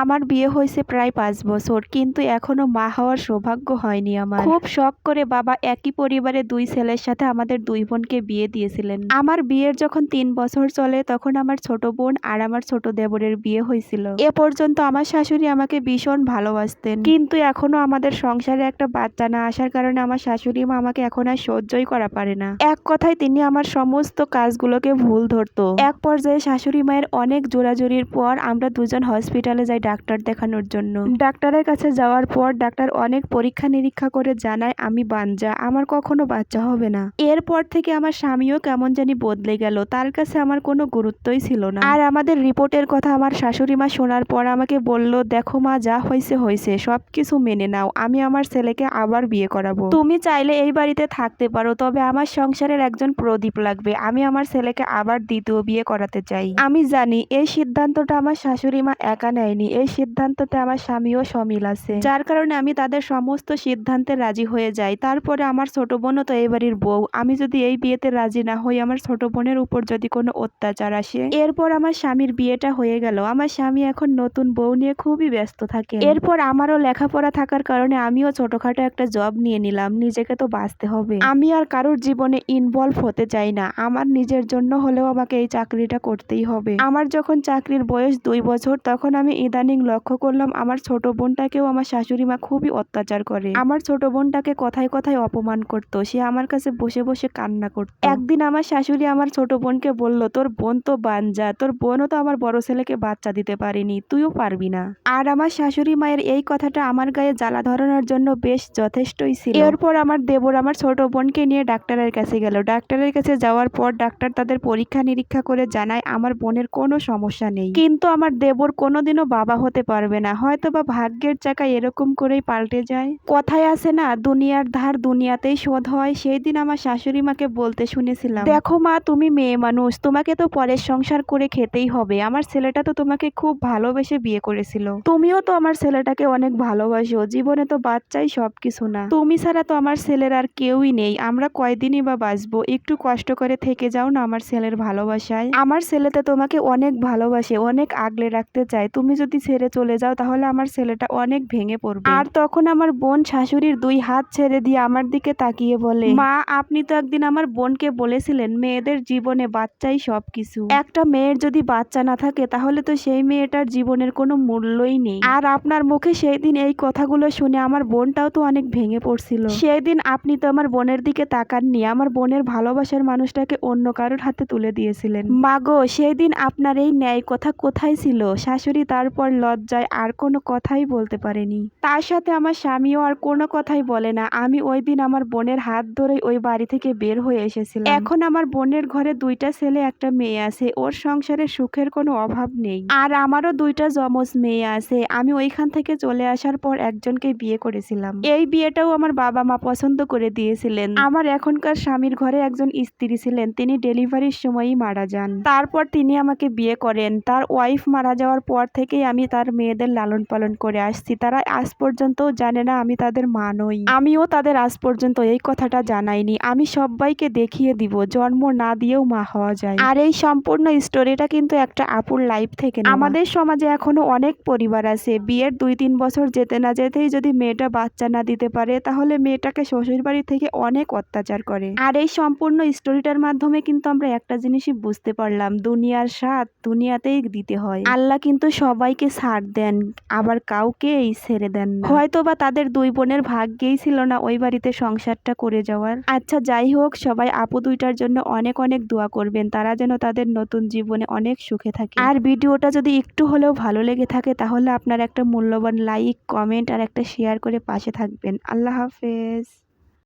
আমার বিয়ে হয়েছে প্রায় পাঁচ বছর, কিন্তু এখনও মা হওয়ার সৌভাগ্য হয়নি আমার। খুব শখ করে বাবা একই পরিবারে দুই ছেলের সাথে আমাদের দুই বোনকে বিয়ে দিয়েছিলেন। আমার বিয়ের যখন তিন বছর চলে, তখন আমার ছোট বোন আর আমার ছোট দেবরের বিয়ে হয়েছিল। এ পর্যন্ত আমার শাশুড়ি আমাকে ভীষণ ভালোবাসতেন। কিন্তু এখনও আমাদের সংসারে একটা বাচ্চা না আসার কারণে আমার শাশুড়ি মা আমাকে এখন আর সহ্যই করা পারে না। এক কথায় তিনি আমার সমস্ত কাজগুলোকে ভুল ধরতো। এক পর্যায়ে শাশুড়ি মায়ের অনেক জোরাজুরির পর আমরা দুজন হসপিটালে যাই। ডাক্তার দেখানোর জন্য। ডাক্তারের কাছে যাওয়ার পর ডাক্তার অনেক পরীক্ষা নিরীক্ষা করে জানায়, আমি বাঞ্জা, আমার কখনো বাচ্চা হবে না। এরপর থেকে আমার স্বামীও কেমন জানি বদলে গেল, তার কাছে আমার কোনো গুরুত্বই ছিল না। আর আমাদের রিপোর্টের কথা আমার শাশুড়ি মা শোনার পর আমাকে বলল, দেখো মা, যা হয়েছে হয়েছে সব কিছু মেনে নাও, আমি আমার ছেলেকে আবার বিয়ে করাবো। তুমি চাইলে এই বাড়িতে থাকতে পারো, তবে আমার সংসারের একজন প্রদীপ লাগবে, আমি আমার ছেলেকে আবার দ্বিতীয় বিয়ে করাতে চাই। আমি জানি, এই সিদ্ধান্তটা আমার শাশুড়ি মা একা নেয়নি এই সিদ্ধান্ততে আমার স্বামীও সমিল আছে। যার কারণে আমি তাদের সমস্ত সিদ্ধান্তে রাজি হয়ে যাই। তারপরে আমার ছোট বোনও তো এই বাড়ির বউ। আমি যদি এই বিয়েতে রাজি না হই, আমার ছোট বোনের উপর যদি কোনো অত্যাচার আসে। এরপর আমার স্বামীর বিয়েটা হয়ে গেল। আমার স্বামী এখন নতুন বউ নিয়ে খুবই ব্যস্ত থাকে। এরপর আমারও লেখাপড়া থাকার কারণে আমিও ছোটখাটো একটা জব নিয়ে নিলাম। নিজেকে তো বাঁচতে হবে। আমি আর কারোর জীবনে ইনভলভ হতে চাই না। আমার নিজের জন্য হলেও আমাকে এই চাকরিটা করতেই হবে। আমার যখন চাকরির বয়স দুই বছর, তখন আমি ইদানিং লক্ষ্য করলাম আমার ছোট বোনটাকেও আমার শাশুড়ি মা খুবই অত্যাচার করে। আমার ছোট বোনটাকে কথায় কথায় অপমান করতো। সে আমার কাছে বসে বসে কান্না করতো। একদিন আমার শাশুড়ি আমার ছোট বোনকে বলল, তোর বোন তো বানজা তোর বোনও তো আমার বড় ছেলেকে বাচ্চা দিতে পারেনি। তুইও পারবি না। আর আমার শাশুড়ি মায়ের এই কথাটা আমার গায়ে জ্বালা ধরানোর জন্য বেশ যথেষ্টই ছিল। এরপর আমার দেবর আমার ছোট বোনকে নিয়ে ডাক্তারের কাছে গেল। ডাক্তারের কাছে যাওয়ার পর ডাক্তার তাদের পরীক্ষা নিরীক্ষা করে জানায়, আমার বোনের কোনো সমস্যা নেই। কিন্তু আমার দেবর কোনোদিনও বাবা হতে পারবে না। হয়তো বা ভাগ্যের চাকা এরকম করেই পাল্টে যায়। কথায় আছে না, দুনিয়ার ধার দুনিয়াতেই শোধ হয়। সেই দিন আমার শাশুড়ি মাকে বলতে শুনেছিলাম, দেখো মা, তুমি মেয়ে মানুষ, তোমাকে তো পরের সংসার করে খেতেই হবে। আমার ছেলেটা তো তোমাকে খুব ভালোবেসে বিয়ে করেছিল। তুমিও তো আমার ছেলেটাকে অনেক ভালোবাসো। জীবনে তো বাচ্চাই সবকিছু না। তুমি ছাড়া তো আমার ছেলের আর কেউই নেই। আমরা কয়দিনই বা বাঁচবো? একটু কষ্ট করে থেকে যাও না আমার ছেলের ভালোবাসায়। আমার ছেলেতে তোমাকে অনেক ভালোবাসে, অনেক আগলে রাখতে চায়। তুমি যদি ছেড়ে চলে যাও তাহলে আমার ছেলেটা অনেক ভেঙে পড়বে। আর তখন আমার বোন শাশুড়ির দুই হাত ছেড়ে দিয়ে আমার দিকে তাকিয়ে বলে মা আপনি তো একদিন আমার বোনকে বলেছিলেন মেয়েদের জীবনে বাচ্চাই সবকিছু। একটা মেয়ের যদি বাচ্চা না থাকে তাহলে তো সেই মেয়েটার জীবনের কোনো মূল্যই নেই। আর আপনার মুখে সেই দিন এই কথাগুলো শুনে আমার বোনটাও তো অনেক ভেঙে পড়ছিল। সেই দিন আপনি তো আমার বোনের দিকে তাকাননি আমার বোনের ভালোবাসার মানুষটাকে অন্য কারোর হাতে তুলে দিয়েছিলেন। মাগো সেই দিন আপনার এই ন্যায় কথা কোথায় ছিল? শাশুড়ি তারপর লজ্জায় আর কোনো কথাই বলতে পারেনি। তার সাথে আমার স্বামীও আর কোনো কথাই বলে না। আমি ওই দিন আমার বোনের হাত ধরেই ওই বাড়ি থেকে বের হয়ে এসেছিলাম। এখন আমার বোনের ঘরে দুইটা ছেলে, একটা মেয়ে আছে। ওর সংসারে সুখের কোনো অভাব নেই। আর আমারও দুইটা যমজ মেয়ে আছে। আমি ওইখান থেকে চলে আসার পর একজনকে বিয়ে করেছিলাম। এই বিয়েটাও আমার বাবা মা পছন্দ করে দিয়েছিলেন। আমার এখনকার স্বামীর ঘরে একজন স্ত্রী ছিলেন। তিনি ডেলিভারির সময়ই মারা যান। তারপর তিনি আমাকে বিয়ে করেন। তার ওয়াইফ মারা যাওয়ার পর থেকেই আমি তার মেয়েদের লালন পালন করে আসছি। তারা আজ পর্যন্ত জানে না আমি তাদের মা নই। আমিও তাদের আজ পর্যন্ত এই কথাটা জানাইনি। আমি সবাইকে দেখিয়ে দিব, জন্ম না দিয়েও মা হওয়া যায়। আর এই সম্পূর্ণ স্টোরিটা কিন্তু একটা আপুর লাইফ থেকে আমাদের সমাজে এখনও অনেক পরিবার আছে। বিয়ের দুই তিন বছর যেতে না যেতেই যদি মেয়েটা বাচ্চা না দিতে পারে, তাহলে মেয়েটাকে শ্বশুর বাড়ি থেকে অনেক অত্যাচার করে। আর এই সম্পূর্ণ স্টোরিটার মাধ্যমে কিন্তু আমরা একটা জিনিসই বুঝতে পারলাম। দুনিয়ার স্বাদ দুনিয়াতেই দিতে হয়। আল্লাহ কিন্তু সবাইকে ছাড় দেন, আবার কাউকেই ছেড়ে দেন হয়তো বা তাদের দুই বোনের ভাগ্যেই ছিল না ওই বাড়িতে সংসারটা করে যাওয়ার। আচ্ছা যাই হোক, সবাই আপু দুইটার জন্য অনেক অনেক দোয়া করবেন, তারা যেন তাদের নতুন জীবনে অনেক সুখে থাকে। আর ভিডিওটা যদি একটু হলেও ভালো লেগে থাকে, তাহলে আপনার একটা মূল্যবান লাইক কমেন্ট আর একটা শেয়ার করে পাশে থাকবেন। আল্লাহ হাফেজ।